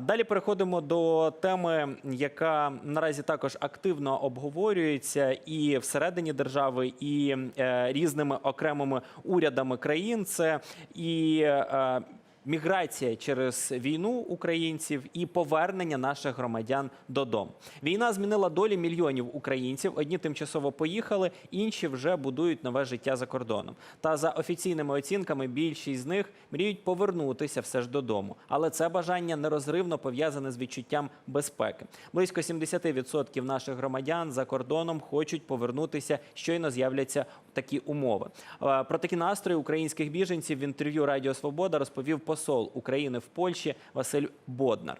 Далі переходимо до теми, яка наразі також активно обговорюється і всередині держави, і е, різними окремими урядами країн. Це і е, міграція через війну українців і повернення наших громадян додому. Війна змінила долі мільйонів українців. Одні тимчасово поїхали, інші вже будують нове життя за кордоном. Та за офіційними оцінками, більшість з них мріють повернутися все ж додому. Але це бажання нерозривно пов'язане з відчуттям безпеки. Близько 70% наших громадян за кордоном хочуть повернутися, щойно з'являться такі умови. Е, Про такі настрої українських біженців в інтерв'ю Радіо Свобода розповів посол України в Польщі Василь Боднар.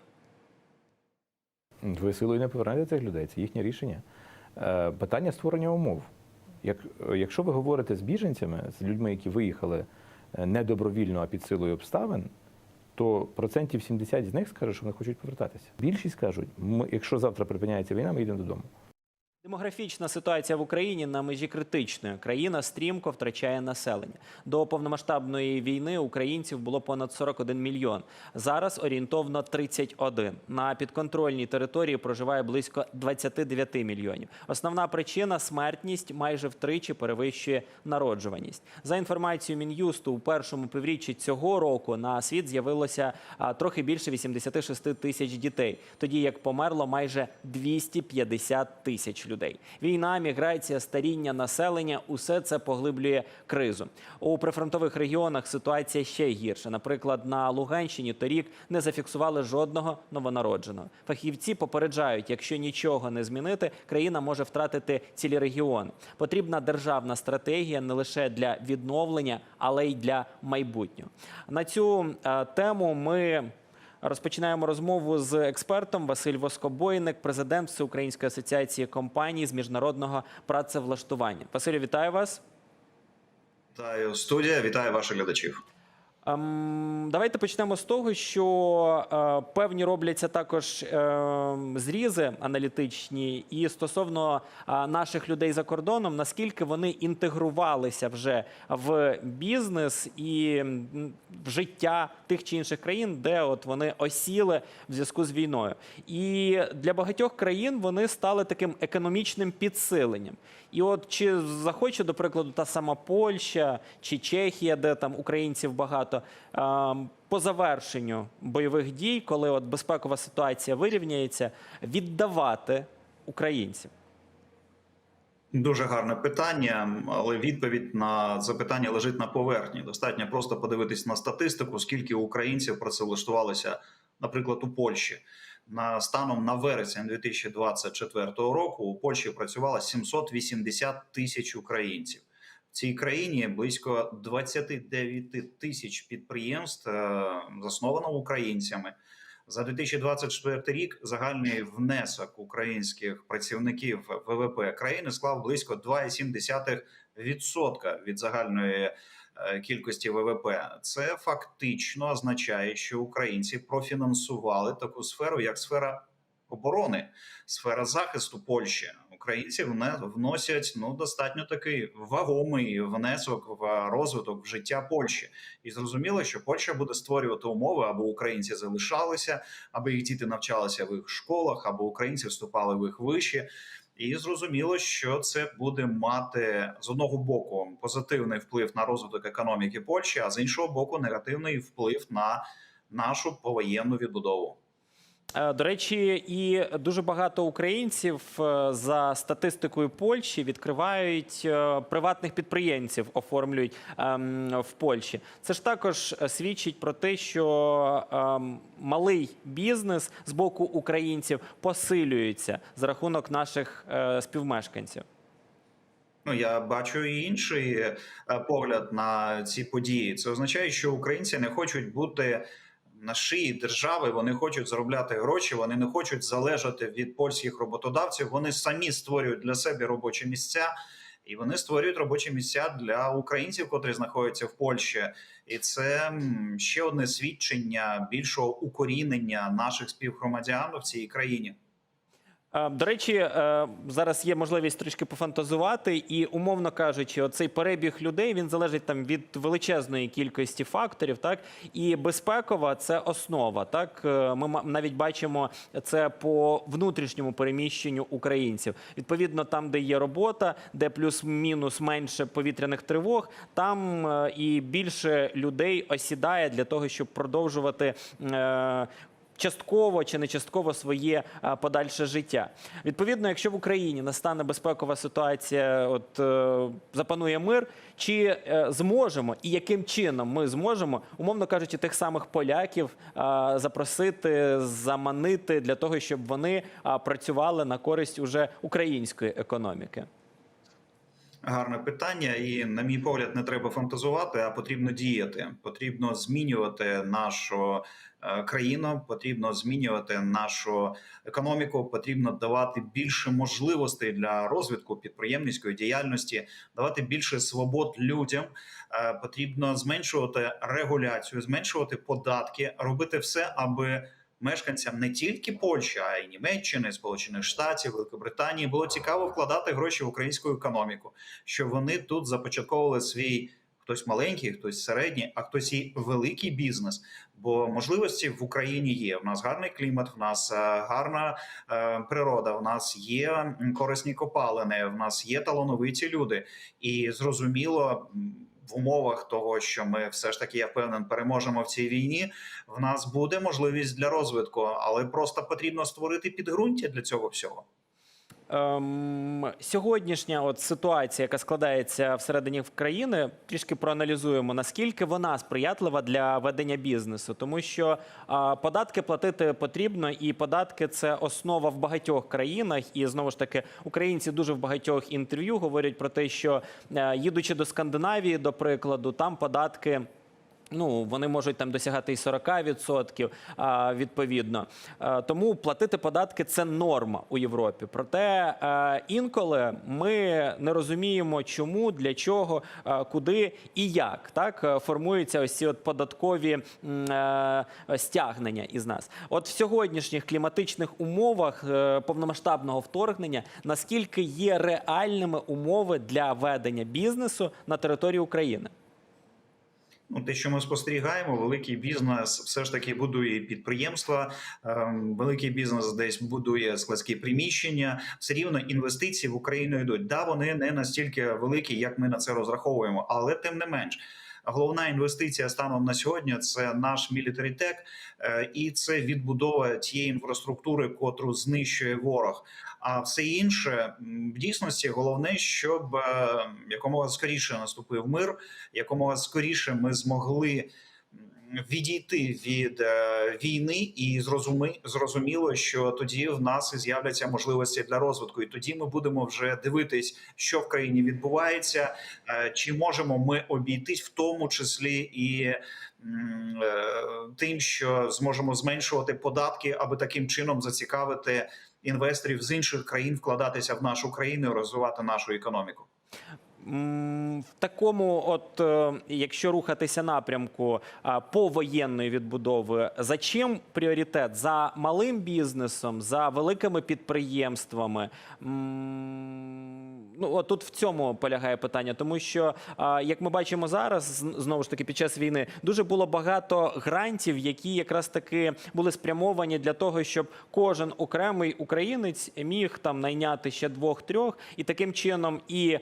Ви силою не повернете цих людей, це їхнє рішення. Е, Питання створення умов. Як, якщо ви говорите з біженцями, з людьми, які виїхали е, не добровільно, а під силою обставин, то процентів 70 з них скажуть, що вони хочуть повертатися. Більшість кажуть, ми, якщо завтра припиняється війна, ми йдемо додому. Демографічна ситуація в Україні на межі критичної. Країна стрімко втрачає населення. До повномасштабної війни українців було понад 41 мільйон. Зараз орієнтовно 31. На підконтрольній території проживає близько 29 мільйонів. Основна причина смертність майже втричі перевищує народжуваність. За інформацією Мін'юсту, у першому півріччі цього року на світ з'явилося трохи більше 86 тисяч дітей, тоді як померло майже 250 тисяч людей. Війна, міграція, старіння населення усе це поглиблює кризу. У прифронтових регіонах ситуація ще гірша. Наприклад, на Луганщині торік не зафіксували жодного новонародженого. Фахівці попереджають, якщо нічого не змінити, країна може втратити цілі регіони. Потрібна державна стратегія не лише для відновлення, але й для майбутнього. На цю е, тему ми. Розпочинаємо розмову з експертом Василь Воскобойник, президент Всеукраїнської асоціації компаній з міжнародного працевлаштування. Василю, вітаю вас. Вітаю студія, вітаю ваших глядачів. Ем, давайте почнемо з того, що е, певні робляться також е, зрізи аналітичні, і стосовно е, наших людей за кордоном, наскільки вони інтегрувалися вже в бізнес і в життя тих чи інших країн, де от вони осіли в зв'язку з війною. І для багатьох країн вони стали таким економічним підсиленням. І от чи захоче, до прикладу, та сама Польща чи Чехія, де там українців багато, ем, по завершенню бойових дій, коли от безпекова ситуація вирівняється, віддавати українців? Дуже гарне питання, але відповідь на запитання лежить на поверхні. Достатньо просто подивитись на статистику, скільки українців працевлаштувалося, наприклад, у Польщі. На станом на вересень 2024 року у Польщі працювало 780 тисяч українців. Цій країні близько 29 тисяч підприємств е, засновано українцями. За 2024 рік загальний внесок українських працівників ВВП країни склав близько 2,7% від загальної е, кількості ВВП. Це фактично означає, що українці профінансували таку сферу, як сфера оборони, сфера захисту Польщі. Українці вносять ну достатньо такий вагомий внесок в розвиток в життя Польщі, і зрозуміло, що Польща буде створювати умови, аби українці залишалися, аби їх діти навчалися в їх школах, аби українці вступали в їх виші. І зрозуміло, що це буде мати з одного боку позитивний вплив на розвиток економіки Польщі, а з іншого боку, негативний вплив на нашу повоєнну відбудову. Е, До речі, і дуже багато українців е, за статистикою Польщі відкривають е, приватних підприємців, оформлюють ем, в Польщі. Це ж також свідчить про те, що ем, малий бізнес з боку українців посилюється за рахунок наших співмешканців. Ну, я бачу і інший погляд на ці події. Це означає, що українці не хочуть бути на шиї держави. Вони хочуть заробляти гроші. Вони не хочуть залежати від польських роботодавців. Вони самі створюють для себе робочі місця. І вони створюють робочі місця для українців, котрі знаходяться в Польщі, і це ще одне свідчення більшого укорінення наших співгромадян в цій країні. Е, До речі, е, зараз є можливість трішки пофантазувати, і умовно кажучи, оцей перебіг людей він залежить там від величезної кількості факторів. Так і безпекова це основа. Так Е, ми навіть бачимо це по внутрішньому переміщенню українців. Відповідно, там, де є робота, де плюс-мінус менше повітряних тривог, там і більше людей осідає для того, щоб продовжувати. Е, частково чи не частково своє подальше життя. Відповідно, якщо в Україні настане безпекова ситуація, от е, запанує мир, чи е, зможемо і яким чином ми зможемо, умовно кажучи, тих самих поляків запросити, заманити для того, щоб вони працювали на користь уже української економіки? Гарне питання, і на мій погляд, не треба фантазувати, а потрібно діяти. Потрібно змінювати нашу е, країну, потрібно змінювати нашу економіку. Потрібно давати більше можливостей для розвитку підприємницької діяльності, давати більше свобод людям. Е, Потрібно зменшувати регуляцію, зменшувати податки, робити все, аби мешканцям не тільки Польщі, а й Німеччини, Сполучених Штатів, Великобританії було цікаво вкладати гроші в українську економіку, щоб вони тут започатковували свій хтось маленький, хтось середній, а хтось і великий бізнес. Бо можливості в Україні є. У нас гарний клімат, в нас е, гарна е, природа, в нас є корисні копалини, в нас є талановиті люди, і зрозуміло. В умовах того, що ми все ж таки я впевнен, переможемо в цій війні. В нас буде можливість для розвитку, але просто потрібно створити підґрунтя для цього всього. Ем, сьогоднішня от ситуація, яка складається всередині країни, трішки проаналізуємо, наскільки вона сприятлива для ведення бізнесу, тому що а, податки платити потрібно, і податки це основа в багатьох країнах. І знову ж таки, українці дуже в багатьох інтерв'ю говорять про те, що е, їдучи до Скандинавії, до прикладу, там податки. Ну, вони можуть там досягати і 40%, відповідно. Е, Тому платити податки це норма у Європі. Проте е, інколи ми не розуміємо, чому, для чого, е, куди і як так формуються ось ці от податкові стягнення із нас. От в сьогоднішніх кліматичних умовах повномасштабного вторгнення наскільки є реальними умови для ведення бізнесу на території України? Ну, те, що ми спостерігаємо, великий бізнес все ж таки будує підприємства, ем, великий бізнес десь будує складські приміщення. Все рівно інвестиції в Україну йдуть. Да, вони не настільки великі, як ми на це розраховуємо, але тим не менш. Головна інвестиція станом на сьогодні це наш мілітарітек, е, і це відбудова тієї інфраструктури, котру знищує ворог. А все інше в дійсності головне, щоб е, якомога скоріше наступив мир, якомога скоріше ми змогли відійти від е, війни, і зрозуми, зрозуміло, що тоді в нас і з'являться можливості для розвитку, і тоді ми будемо вже дивитись, що в країні відбувається, е, чи можемо ми обійтись, в тому числі і е, тим, що зможемо зменшувати податки, аби таким чином зацікавити інвесторів з інших країн вкладатися в нашу країну і розвивати нашу економіку. В такому, от е, якщо рухатися напрямку повоєнної відбудови, за чим пріоритет? За малим бізнесом, за великими підприємствами? Ну, от тут в цьому полягає питання, тому що, як ми бачимо зараз, знову ж таки, під час війни дуже було багато грантів, які якраз таки були спрямовані для того, щоб кожен окремий українець міг там найняти ще двох-трьох, і таким чином і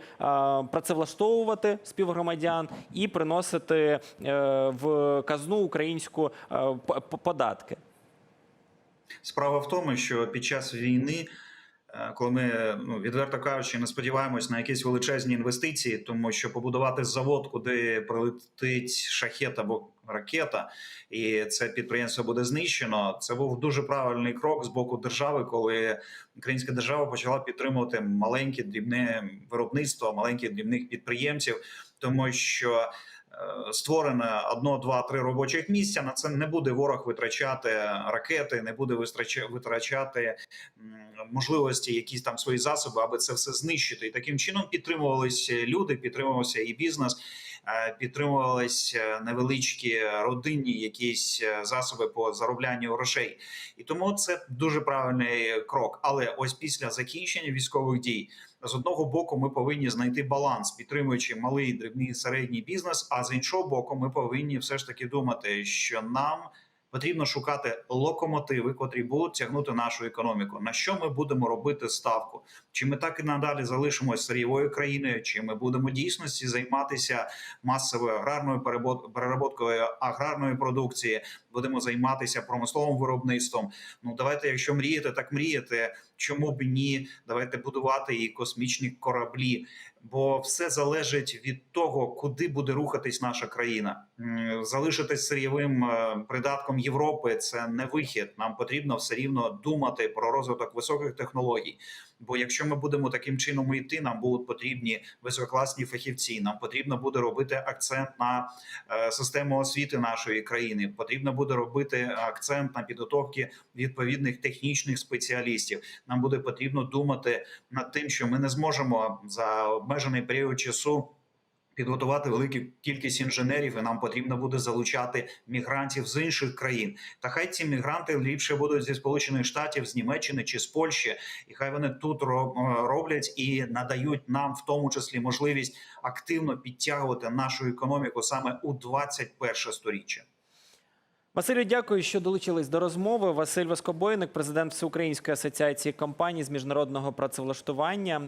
працевлаштовувати співгромадян, і приносити е, в казну українську е, податки. Справа в тому, що під час війни, коли ми ну відверто кажучи, не сподіваємось на якісь величезні інвестиції, тому що побудувати завод, куди прилетить шахет або ракета, і це підприємство буде знищено. Це був дуже правильний крок з боку держави, коли українська держава почала підтримувати маленьке дрібне виробництво, маленьких дрібних підприємців, тому що. е, створено одно, два, три робочих місця. На це не буде ворог витрачати ракети, не буде витрача- витрачати можливості, якісь там свої засоби, аби це все знищити. І таким чином підтримувалися люди, підтримувався і бізнес, е, підтримувалися невеличкі родинні якісь е, засоби по зароблянню грошей. І тому це дуже правильний крок. Але ось після закінчення військових дій. З одного боку, ми повинні знайти баланс, підтримуючи малий, дрібний середній бізнес. А з іншого боку, ми повинні все ж таки думати, що нам потрібно шукати локомотиви, котрі будуть тягнути нашу економіку. На що ми будемо робити ставку? Чи ми так і надалі залишимося сирійовою країною, чи ми будемо дійсності займатися масовою аграрною перероботкою аграрної продукції? Будемо займатися промисловим виробництвом. Ну давайте, якщо мріяти, так мріяти. Чому б ні? Давайте будувати і космічні кораблі, бо все залежить від того, куди буде рухатись наша країна. Залишитись сирійовим е, придатком Європи це не вихід. Нам потрібно все рівно думати про розвиток високих технологій. Бо якщо ми будемо таким чином йти, нам будуть потрібні висококласні фахівці. Нам потрібно буде робити акцент на е, систему освіти нашої країни. Потрібно буде робити акцент на підготовки відповідних технічних спеціалістів. Нам буде потрібно думати над тим, що ми не зможемо за обмежений період часу. Підготувати велику кількість інженерів, і нам потрібно буде залучати мігрантів з інших країн. Та хай ці мігранти ліпше будуть зі сполучених штатів, з Німеччини чи з Польщі, і хай вони тут е, роблять і надають нам, в тому числі, можливість активно підтягувати нашу економіку саме у 21 сторіччя. Василю, дякую, що долучились до розмови. Василь Воскобойник, президент Всеукраїнської асоціації компаній з міжнародного працевлаштування.